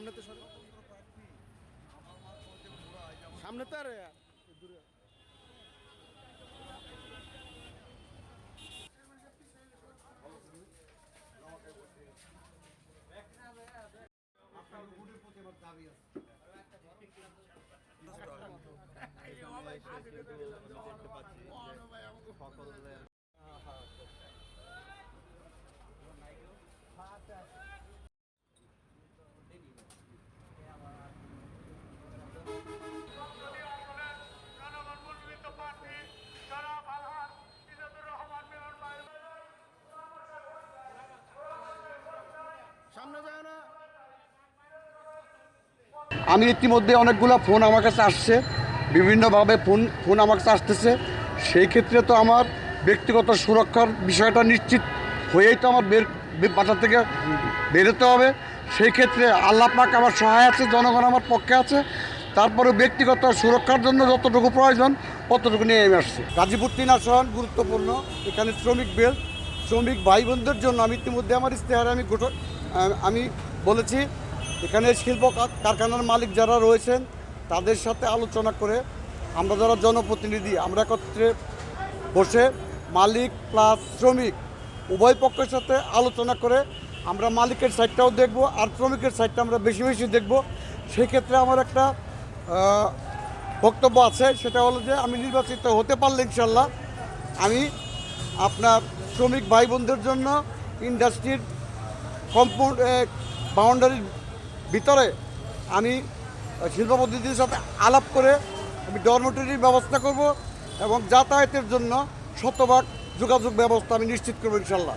সামনে তো সরে। সামনে তো আর দূরে। সামনে আমি ইতিমধ্যে অনেকগুলো ফোন আমার কাছে আসছে, বিভিন্নভাবে ফোন ফোন আমার কাছে আসতেছে। সেই ক্ষেত্রে তো আমার ব্যক্তিগত সুরক্ষার বিষয়টা নিশ্চিত হয়েই তো আমার বের বাসা থেকে বেরোতে হবে। সেই ক্ষেত্রে আল্লাহ পাক আমার সহায় আছে, জনগণ আমার পক্ষে আছে। তারপরে ব্যক্তিগত সুরক্ষার জন্য যতটুকু প্রয়োজন ততটুকু নিয়ে আমি আসছি। গাজীপুর তিন আসন গুরুত্বপূর্ণ। এখানে শ্রমিক বেল, শ্রমিক ভাই বোনদের জন্য আমি ইতিমধ্যে আমার ইশতেহারে আমি আমি বলেছি এখানে শিল্প কারখানার মালিক যারা রয়েছেন, তাদের সাথে আলোচনা করে আমরা যারা জনপ্রতিনিধি, আমরা একত্রে বসে মালিক প্লাস শ্রমিক উভয় পক্ষের সাথে আলোচনা করে আমরা মালিকের সাইডটাও দেখব আর শ্রমিকের সাইডটা আমরা বেশি বেশি দেখব। সেক্ষেত্রে আমার একটা বক্তব্য আছে, সেটা হলো যে আমি নির্বাচিত হতে পারলে ইনশাল্লাহ আমি আপনার শ্রমিক ভাই বোনদের জন্য ইন্ডাস্ট্রির কম্পাউন্ড বাউন্ডারির ভিতরে আমি শিল্পপতিদের সাথে আলাপ করে আমি ডরমেটরির ব্যবস্থা করব এবং যাতায়াতের জন্য শতভাগ যোগাযোগ ব্যবস্থা আমি নিশ্চিত করব ইনশাল্লাহ।